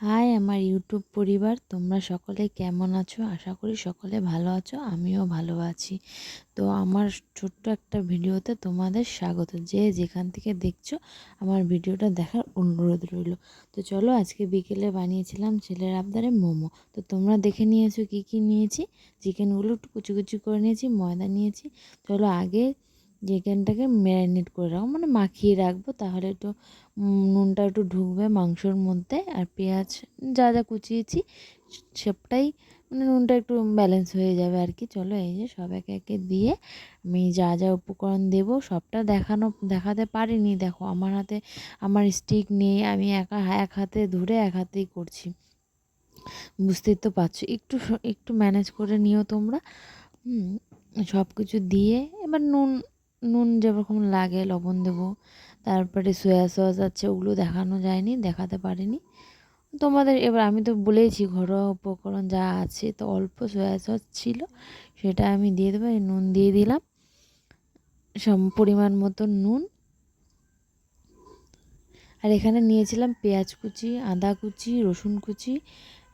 High, আমার YouTube পরিবার, তোমরা সকলে কেমন আছো? আশা করি সকলে ভালো আছো, আমিও ভালো আছি। তো আমার ছোট্ট একটা ভিডিওতে তোমাদের স্বাগত। যে যেখান থেকে দেখছ, আমার ভিডিওটা দেখার অনুরোধ রইল। তো চলো আজকে বিকেলে বানিয়েছিলাম ছেলের আবদারে মোমো। তো তোমরা দেখে নিয়েছো কি কি নিয়েছি? চিকেনগুলো একটু কুচি কুচি করে নিয়েছি, ময়দা নিয়েছি। চলো আগে চিকেনটাকে ম্যারিনেট করে রাখব মানে মাখিয়ে রাখব, তাহলে একটু নুনটা একটু ঢুকবে মাংসর মধ্যে আর পেঁয়াজ, যা যা কুচিয়েছি, সবটাই মানে নুনটা একটু ব্যালেন্স হয়ে যাবে আর কি। চলো এই যে সব একে একে দিয়ে আমি যা যা উপকরণ দেব, সবটা দেখানো, দেখাতে পারিনি, দেখো আমার হাতে, আমার স্টিক নেই, আমি একা, এক হাতে ধরে এক হাতেই করছি। বুঝতেই তো পারছ, একটু একটু ম্যানেজ করে নিও তোমরা। সব কিছু দিয়ে, এবার নুন নুন যেরকম লাগে, লবণ দেবো। তারপরে সয়া সস আছে, ওগুলো দেখানো যায়নি, দেখাতে পারিনি। তোমাদের এবার আমি তো বলেইছি ঘরোয়া উপকরণ যা আছে, তো অল্প সয়া সস ছিল, সেটা আমি দিয়ে দেবো নুন দিয়ে দিলাম। সম, পরিমাণ মতো নুন। আর এখানে নিয়েছিলাম পেঁয়াজ কুচি, আদা কুচি, রসুন কুচি,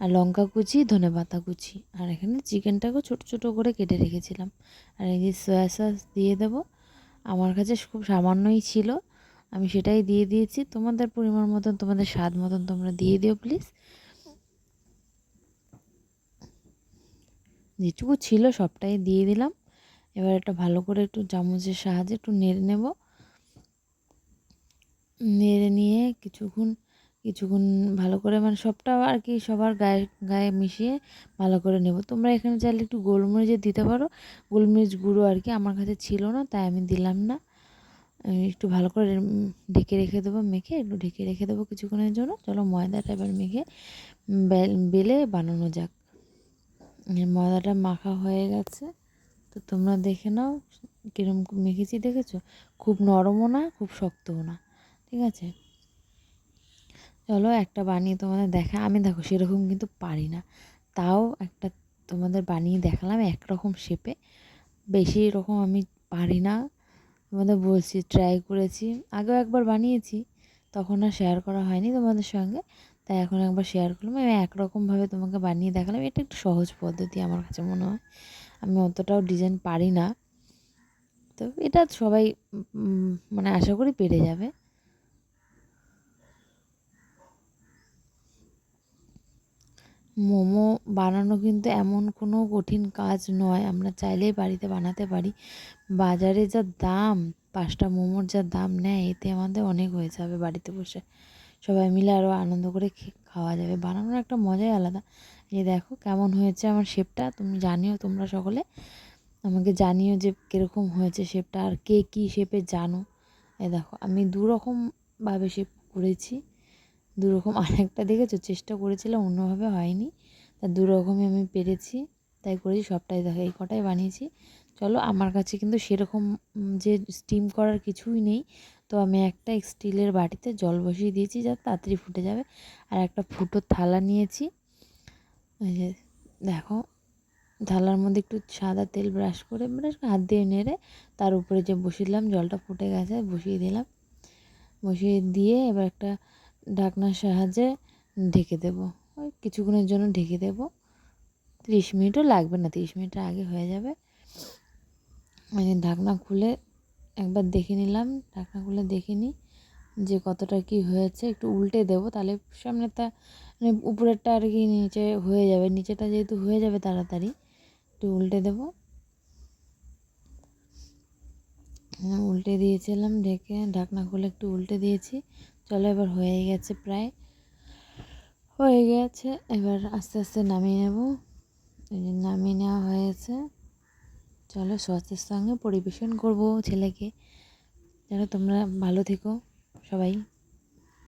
আর লঙ্কা কুচি, ধনে পাতা কুচি। আর এখানে চিকেনটাকেও ছোটো ছোটো করে কেটে রেখেছিলাম। আর এই যে সয়া সস দিয়ে দেবো। আমার কাছে খুব সামান্যই ছিল। আমি সেটাই দিয়ে দিয়েছি। তোমাদের পরিমাণ মতন, তোমাদের স্বাদ মতন তোমরা দিয়ে দিও প্লিজ যেটুকু ছিল সবটাই দিয়ে দিলাম। এবার একটা ভালো করে একটু চামচের সাহায্যে একটু নেড়ে নেব। নেড়ে নিয়ে কিছুক্ষণ কিছুক্ষণ ভালো করে মানে সবটা আর কি সবার গায়ে গায়ে মিশিয়ে ভালো করে নেব। তোমরা এখানে চাইলে একটু গোলমরিচের দিতে পারো। গোলমরিচ গুঁড়ো আর কি আমার কাছে ছিল না, তাই আমি দিলাম না। একটু ভালো করে ঢেকে রেখে দেবো, মেখে একটু ঢেকে রেখে দেবো কিছুক্ষণের জন্য। চলো ময়দাটা এবার মেখে বেলে বানানো যাক। ময়দাটা মাখা হয়ে গেছে। তো তোমরা দেখে নাও কীরকম মেখেছি দেখেছ? খুব নরমও না, খুব শক্তও না। ঠিক আছে? চলো একটা বানিয়ে তোমাদের দেখা, আমি দেখো সেরকম কিন্তু পারি না। তাও একটা তোমাদের বানিয়ে দেখালাম একরকম শেপে বেশি এরকম আমি পারি না। তোমাদের বলছি ট্রাই করেছি। আগেও একবার বানিয়েছি, তখন আর শেয়ার করা হয়নি তোমাদের সঙ্গে। তাই এখন একবার শেয়ার করলাম। আমি একরকমভাবে তোমাকে বানিয়ে দেখালাম। এটা একটু সহজ পদ্ধতি আমার কাছে মনে হয়। আমি অতটাও ডিজাইন পারি না। তো এটা সবাই মানে আশা করি পেরে যাবে। মোমো বানানো কিন্তু এমন কোনো কঠিন কাজ নয়। আমরা চাইলেই বাড়িতে বানাতে পারি। বাজারে যা দাম, পাঁচটা মোমোর যা দাম নেয় এতে আমাদের অনেক হয়ে যাবে বাড়িতে বসে। সবাই মিলে আরও আনন্দ করে খাওয়া যাবে। বানানোর একটা মজাই আলাদা। এই দেখো কেমন হয়েছে আমার শেপটা। তুমি জানিও তোমরা সকলে। আমাকে জানিও যে কীরকম হয়েছে শেপটা আর কে কী শেপে জানো। এ দেখো আমি দু রকমভাবে শেপ করেছি। দুরকম আরেকটা দেখেছ? চেষ্টা করেছিলাম, অন্যভাবে হয়নি। তা দুরকমই আমি পেরেছি, তাই করেছি, সবটাই দেখো, এই কটাই বানিয়েছি। চলো, আমার কাছে কিন্তু সেরকম যে স্টিম করার কিছুই নেই। তো আমি একটা স্টিলের বাটিতে জল বসিয়ে দিয়েছি, যা তাড়াতাড়ি ফুটে যাবে। আর একটা ফুটো থালা নিয়েছি। এই যে, দেখো, থালার মধ্যে একটু সাদা তেল ব্রাশ করে, ব্রাশ হাত দিয়ে নেড়ে, তার উপরে যে বসিলাম জলটা ফুটে গেছে, বসিয়ে দিলাম। বসিয়ে দিয়ে এবার একটা ঢাকনার সাহায্যে ঢেকে দেব। ওই কিছুক্ষণের জন্য ঢেকে দেব। ত্রিশ মিনিটও লাগবে না, তিরিশ মিনিটের আগে হয়ে যাবে। মানে ঢাকনা খুলে একবার দেখে নিলাম, ঢাকনা খুলে দেখে নিই যে কতটা কি হয়েছে। একটু উল্টে দেবো, তাহলে সামনেটা মানে উপরেরটা আর কি নিচে হয়ে যাবে নিচেটা যেহেতু হয়ে যাবে তাড়াতাড়ি, একটু উল্টে দেবো। উল্টে দিয়েছিলাম ঢেকে ঢাকনা খুলে একটু উল্টে দিয়েছি। চলো এবার হয়ে গেছে প্রায়। হয়ে গেছে, এবার আস্তে আস্তে নামিয়ে নেব। নামিয়ে নেওয়া হয়েছে। চলো সসের সঙ্গে পরিবেশন করব ছেলেকে। যেন তোমরা ভালো থেকো সবাই।